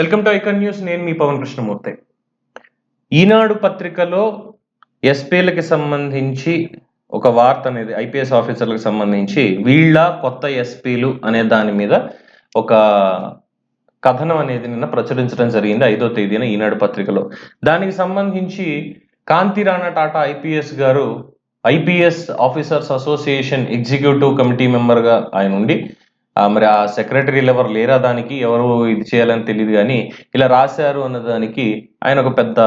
Welcome to icon news. నేను మీ పవన్ కృష్ణమూర్తి. ఈనాడు పత్రికలో ఎస్పీలకి సంబంధించి ఒక వార్త అనేది ఐపీఎస్ ఆఫీసర్లకు సంబంధించి వీళ్ళ కొత్త ఎస్పీలు అనే దాని మీద ఒక కథనం అనేది నిన్న ప్రచురించడం జరిగింది ఐదో తేదీన ఈనాడు పత్రికలో. దానికి సంబంధించి కాంతి రాణా టాటా ఐపీఎస్ గారు IPS officers association executive committee మెంబర్గా ఆయన ఉండి మరి ఆ సెక్రటరీలు ఎవరు లేరా దానికి? ఎవరు ఇది చేయాలని తెలియదు కానీ ఇలా రాశారు అన్న దానికి ఆయన ఒక పెద్ద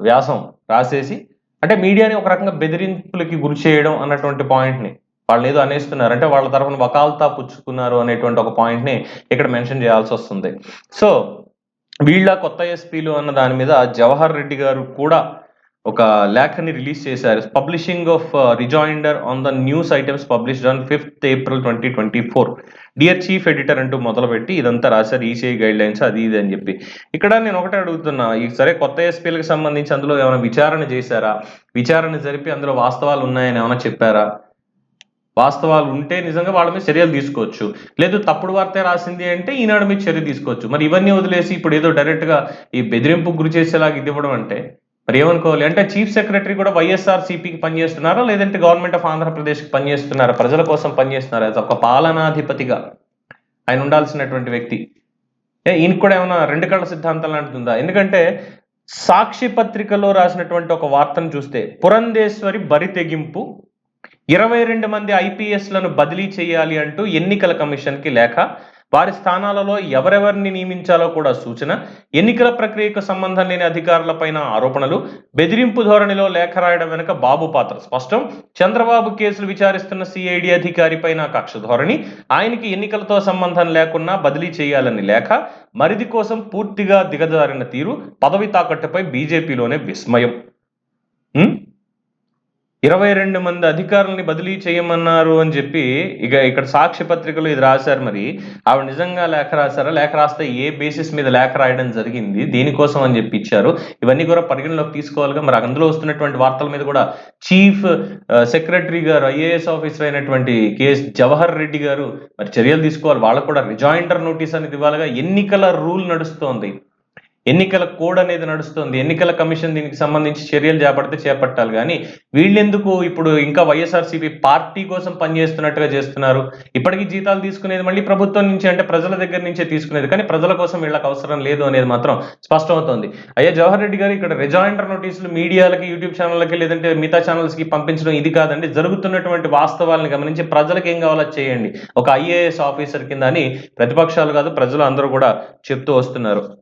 వ్యాసం రాసేసి అంటే మీడియాని ఒక రకంగా బెదిరింపులకి గురి చేయడం అన్నటువంటి పాయింట్ని వాళ్ళు ఏదో అనేస్తున్నారు. అంటే వాళ్ళ తరఫున వకాల్తా పుచ్చుకున్నారు అనేటువంటి ఒక పాయింట్ని ఇక్కడ మెన్షన్ చేయాల్సి వస్తుంది. సో వీళ్ళ కొత్త ఎస్పీలు అన్న దాని మీద జవహర్ రెడ్డి గారు కూడా ఒక లేఖని రిలీజ్ చేశారు. Publishing of rejoinder on the news items published on fifth April twenty twenty four dear chief editor అంటూ మొదలుపెట్టి ఇదంతా రాశారు. ఈసీఐ గైడ్ లైన్స్ అది ఇది అని చెప్పి. ఇక్కడ నేను ఒకటే అడుగుతున్నా. ఈ సరే కొత్త ఎస్పీలకు సంబంధించి అందులో ఏమైనా విచారణ చేశారా? విచారణ జరిపి అందులో వాస్తవాలు ఉన్నాయని ఏమైనా చెప్పారా? వాస్తవాలు ఉంటే నిజంగా వాళ్ళ మీద చర్యలు తీసుకోవచ్చు. లేదు తప్పుడు వార్త రాసింది అంటే ఈనాడు మీద చర్య తీసుకోవచ్చు. మరి ఇవన్నీ వదిలేసి ఇప్పుడు ఏదో డైరెక్ట్గా ఈ బెదిరింపు గురి చేసేలాగా ఇది ఇవ్వడం అంటే? మరి ఏమనుకోవాలి అంటే చీఫ్ సెక్రటరీ కూడా వైఎస్ఆర్ సిపికి పనిచేస్తున్నారా? లేదంటే గవర్నమెంట్ ఆఫ్ ఆంధ్రప్రదేశ్కి పనిచేస్తున్నారా? ప్రజల కోసం పనిచేస్తున్నారా? అది ఒక పాలనాధిపతిగా ఆయన ఉండాల్సినటువంటి వ్యక్తి. ఏ ఈయనకి కూడా ఏమైనా రెండు కళ్ళ సిద్ధాంతం లాంటిది ఎందుకంటే సాక్షి పత్రికలో రాసినటువంటి ఒక వార్తను చూస్తే పురంధేశ్వరి బరి తెగింపు ఇరవై రెండు మంది ఐపీఎస్లను బదిలీ చేయాలి అంటూ ఎన్నికల కమిషన్కి లేఖ వారి స్థానాలలో ఎవరెవరిని నియమించాలో కూడా సూచన ఎన్నికల ప్రక్రియకు సంబంధం లేని అధికారులపైన ఆరోపణలు బెదిరింపు ధోరణిలో లేఖ రాయడం వెనుక బాబు పాత్ర స్పష్టం చంద్రబాబు కేసులు విచారిస్తున్న సిఐడి అధికారి పైన కక్ష ధోరణి ఆయనకి ఎన్నికలతో సంబంధం లేకున్నా బదిలీ చేయాలని లేఖ మరిది కోసం పూర్తిగా దిగజారిన తీరు పదవి తాకట్టుపై బీజేపీలోనే విస్మయం. ఇరవై రెండు మంది అధికారులని బదిలీ చేయమన్నారు అని చెప్పి ఇక ఇక్కడ సాక్షి పత్రికలు ఇది రాశారు మరి. ఆవిడ నిజంగా లేఖ రాశారా? లేఖ రాస్తే ఏ బేసిస్ మీద లేఖ రాయడం జరిగింది? దేనికోసం అని చెప్పి ఇచ్చారు. ఇవన్నీ కూడా పరిగణలోకి తీసుకోవాలిగా. మరి అందులో వస్తున్నటువంటి వార్తల మీద కూడా chief secretary garu IAS officer అయినటువంటి కేఎస్ జవహర్ రెడ్డి గారు మరి చర్యలు తీసుకోవాలి. వాళ్ళకు కూడా రిజాయింటర్ నోటీస్ అనేది ఇవ్వాలిగా. ఎన్నికల రూల్ నడుస్తోంది. ఎన్నికల కోడ్ అనేది నడుస్తుంది. ఎన్నికల కమిషన్ దీనికి సంబంధించి చర్యలు చేపడితే చేపట్టాలి. కానీ వీళ్ళెందుకు ఇప్పుడు ఇంకా వైఎస్ఆర్సీపీ పార్టీ కోసం పనిచేస్తున్నట్టుగా చేస్తున్నారు? ఇప్పటికీ జీతాలు తీసుకునేది మళ్ళీ ప్రభుత్వం నుంచి అంటే ప్రజల దగ్గర నుంచే తీసుకునేది. కానీ ప్రజల కోసం వీళ్ళకి అవసరం లేదు అనేది మాత్రం స్పష్టమవుతోంది. అయ్యా జవహర్ రెడ్డి గారు ఇక్కడ రిజాయింటర్ నోటీసులు మీడియాలకి యూట్యూబ్ ఛానళ్ళకి లేదంటే మిగతా ఛానల్స్కి పంపించడం ఇది కాదండి. జరుగుతున్నటువంటి వాస్తవాలను గమనించి ప్రజలకు ఏం కావాలో చేయండి. ఒక ఐఏఎస్ ఆఫీసర్ కింద అని ప్రతిపక్షాలు కాదు ప్రజలు అందరూ కూడా చెప్తూ వస్తున్నారు.